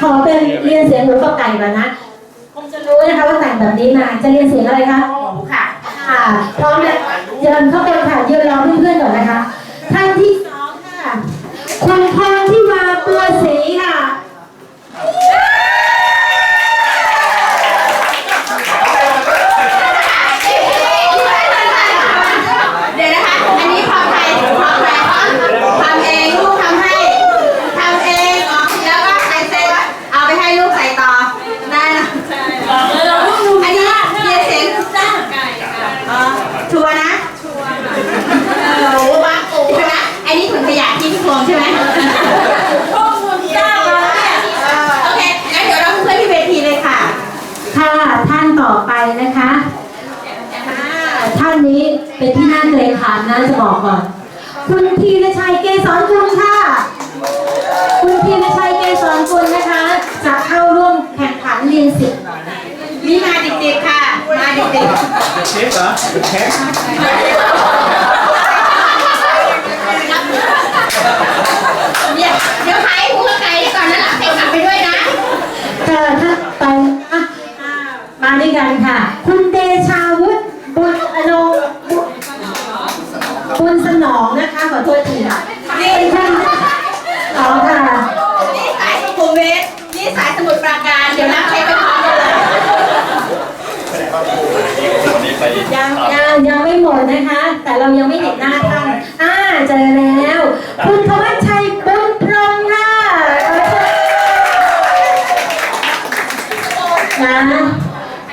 ขอเป็นเรียนเสียงหมูกับไก่ก่อนนะคงจะรู้นะคะว่าแต่งแบบนี้มาจะเรียนเสียงอะไรคะหมูค่ะค่ะพร้อมแล้วเดินเข้าไปค่ะยืนรอเพื่อนๆก่อนนะคะท่านที่สองค่ะคุณพรที่วาตัวสีค่ะ เดี๋ยวนะคะ อันนี้ความใครความใครทำเองลูกทำให้ทำเองอ๋อแล้วก็ใครเซ็นเอาไปให้ลูกใส่ต่อได้นะอันนี้เรียนเสียงจ้าอ๋อชัวร์นะชัวร์เออวางปูใช่ไหมอันนี้ถุงขยะที่พี่พวงใช่ไหมข้อมูลจ้ามาเนี่ยโอเคงั้นเดี๋ยวเราเพื่อนที่เวทีเลยค่ะ ค่ะท่านต่อไปนะคะ อ่า ท่านนี้เป็นที่น่าเกรงขามนะ จะบอกก่อน คุณพีรชัยเกษรกุลค่ะ คุณพีรชัยเกษรกุลนะคะ จะเข้าร่วมแข่งขันเรียนสิบนี่มาเด็กๆค่ะ มาเด็กๆเชฟเหรอเชฟ เนี่ยเดี๋ยวขายหัวไก่ก่อนนะหลังใส่ผักไปด้วยนะ เชิญท่านไปอะมาด้วยกันค่ะ คุณเดชาวุฒิบุญอนงบุญบุญสนองนะคะ ขอโทษทีค่ะนี่ท่านสองค่ะ นี่สายสุขุมวิทนี่สายสมุทรปราการ เดี๋ยวนับเช็คไปพร้อมกันเลย ยังยังยัง ไม่หมดนะคะ แต่เรายังไม่เห็นหน้าท่านอ่าเจอแล้ว คุณธวัชชัยบุญพรหมค่ะนะ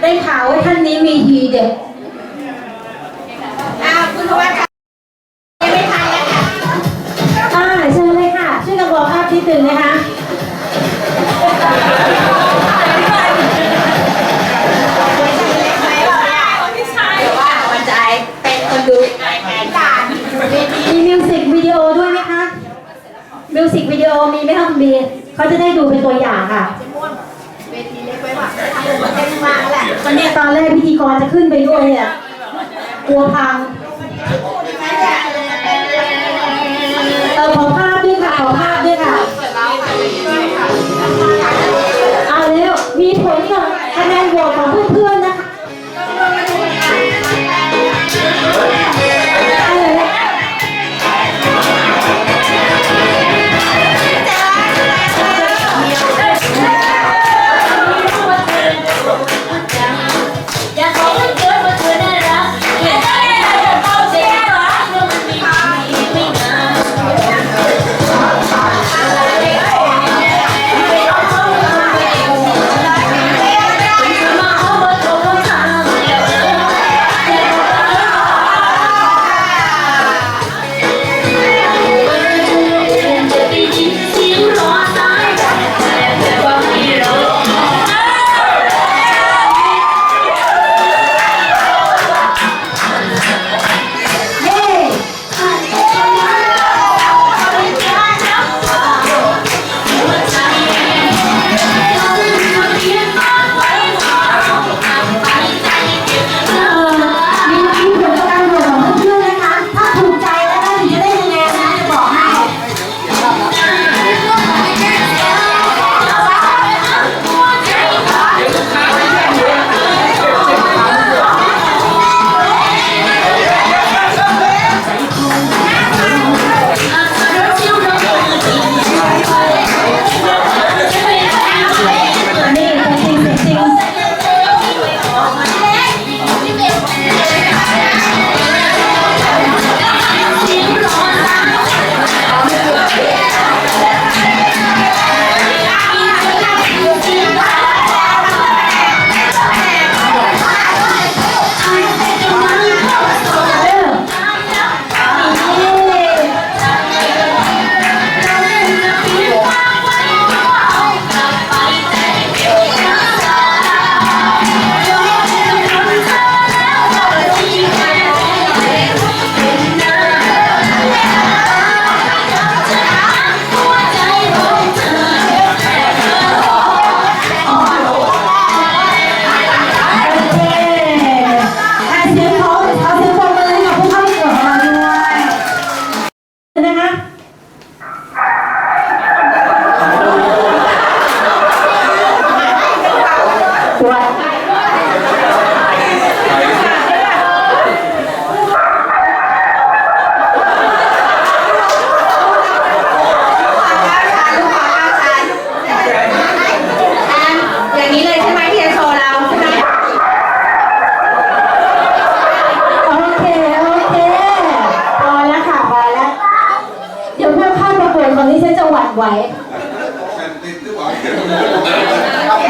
ได้ข่าวว่าท่านนี้มีทีเด็ดอ้าวคุณธวัชชัยยังไม่ทันแล้วค่ะอ่าเชิญเลยค่ะช่วยกันบอกภาพนิดนึงนะคะ เขาจะได้ดูเป็นตัวอย่างค่ะเวทีเล็กไว้ว่าทำเป็นเต็มมาแหละวันนี้ตอนแรกพิธีกรจะขึ้นไปด้วยเนี่ยกลัวพัง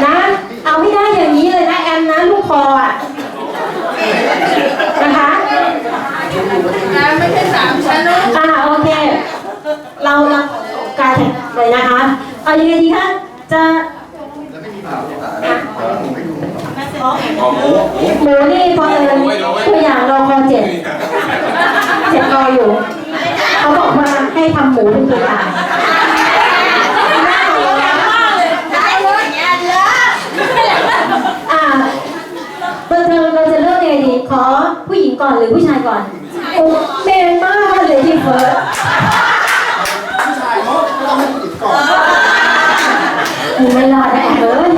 นะ เอาให้ได้อย่างนี้เลยนะแอมนะลูกคออะนะคะไม่ใช่สามชั้นลูกอ่าโอเค เราเราการแข่งเลยนะคะเอายังไงดีคะจะอ๋อหมูหมูหมูนี่พอเอิญตัวอย่างรอคอเจ็ดเจ็ดรออยู่ เขาบอกว่าให้ทำหมูเป็นตัวอย่าง ได้เลยอย่างเงี้ยเลอะ อ่าเราเราเรา จะเลือกยังไงดีขอผู้หญิงก่อนหรือผู้ชายก่อนโอ้เมนมากเลยที่เฟิร์สหนูไม่รอดแน่เลย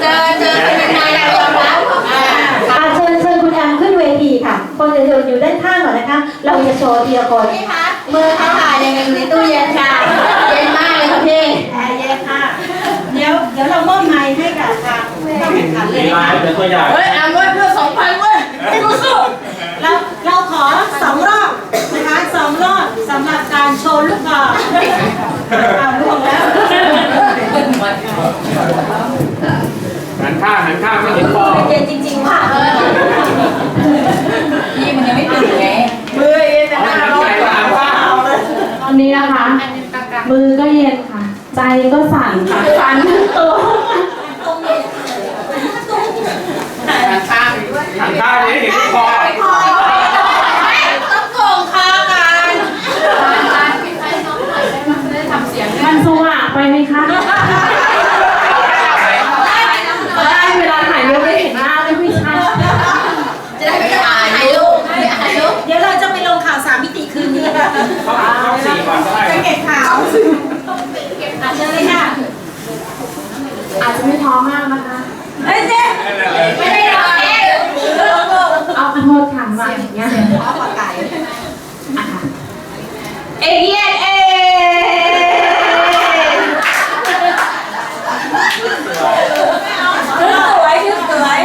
เจอเจอเป็นยังไงเรายอมรับอ่าอาเชิญเชิญคุณแอมขึ้นเวทีค่ะ คนอื่นๆอยู่ด้านข้างก่อนนะคะ เราจะโชว์ทีละคนพี่คะมือเขาถ่ายยังไงอยู่ในตู้เย็นค่ะเย็นมากเลยค่ะพี่แอร์เย็นค่ะเดี๋ยวเดี๋ยวเรามอบไมค์ให้กับทางผู้เข้าแข่งขันเลยมีนะลายคะเป็นตัวอย่างเฮ้ยอ่านด้วยเพื่อสองพันเว้ยให้กูสู้ เราเราขอสองรอบนะคะสองรอบสำหรับ การโชว์ลูกบอลเอาล่วงแล้วหันข้างหันข้างไม่เห็นคอเย็นจริงๆค่ะพี่มันยังไม่ตื่นไงมือเย็นแต่หน้าร้อนหันข้างตอนนี้นะคะ มือก็เย็นค่ะ ใจก็สั่นค่ะสั่นทั้งตัว หันข้าง หันข้างนี้เห็นคอ คอต้องโกงคอกัน มันสว่างไปไหมคะได้เวลาถ่ายรูปไม่เห็นหน้าไม่ค่อยชัด จะได้ไม่อายถ่ายรูปไม่อายรูป เดี๋ยวเราจะไปลงข่าวสามมิติคืนนี้ค่ะ เขาเขาสี่ก่อนก็ได้ ไปเก็บข่าวอาจจะเลยค่ะ อาจจะไม่ท้อมากนะคะ เฮ้ยเจ๊ไม่ได้หรอกเอ๊ะ เอาขอโทษค่ะมาอย่างเงี้ย ขอไก่ อะค่ะ เอเยนเอสวยชื่อสวย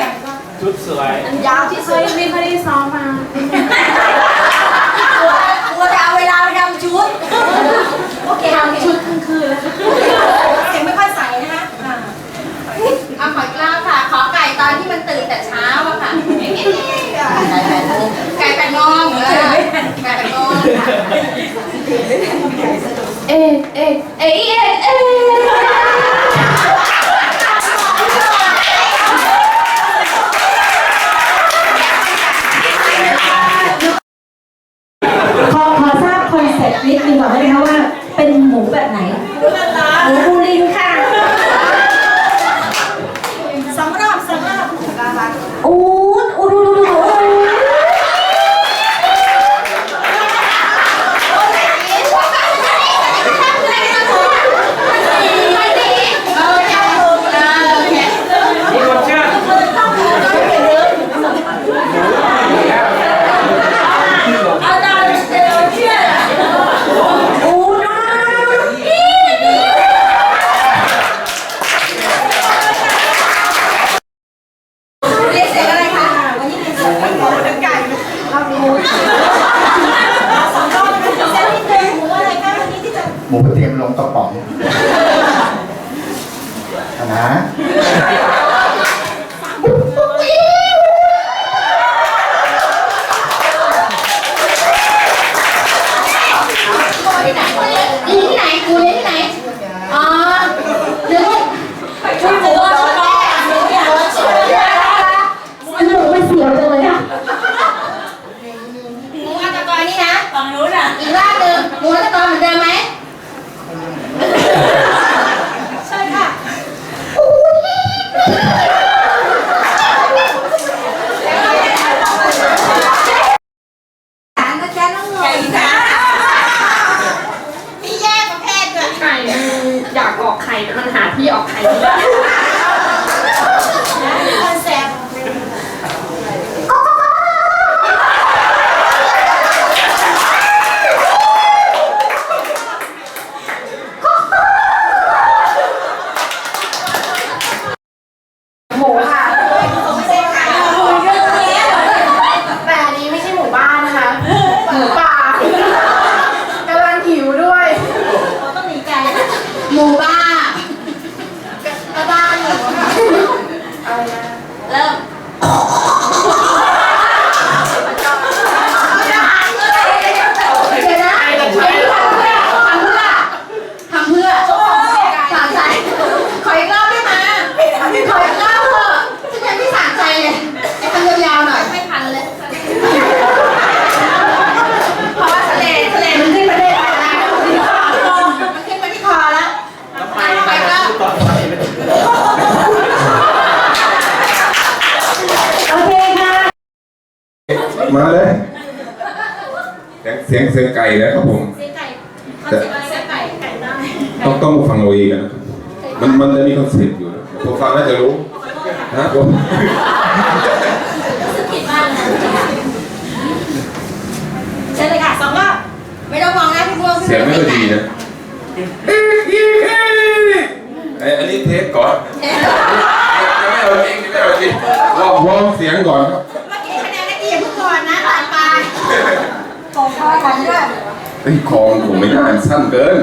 ชุดสวย ยาวที่สุด ไม่ค่อยได้ซ้อมมากลัวจะเอาเวลาไปทำชุด โอเคทำชุดคืนแล้วค่ะเสียงไม่ค่อยใสนะคะอ่าเอาขออีกรอบค่ะ ขอไก่ตอนที่มันตื่นแต่เช้าอะค่ะ ไก่แปดโมงไก่แปดโมงเออไก่แปดโมงค่ะ เอ๊ะเอ๊ะเอ๊ะเอ๊ะเอ๊ะ สียงเสียงไก่นะครับผมเสียไก่คอนเซ็ปต์เสียไก่ไก่ได้ต้องต้องมาฟังเอาเองนะครับมันมันจะมีคอนเซ็ปต์อยู่นะพอฟังแล้วจะรู้นะผมรู้สึกผิดมากเลยนะเชิญเลยค่ะสองรอบไม่ต้องมองหน้าพี่บัวเสียงไม่ค่อยดีนะไอ้อันนี้เทสก่อนยังไม่เอาจริงยังไม่เอาจริงวอร์มวอร์มเสียงก่อนครับ เมื่อกี้คะแนนได้ดีอย่าเพิ่งก่อนนะผ่านไป ของพ่อกันด้วยไอ้ยคองผมไม่ได้มันสั้นเกิน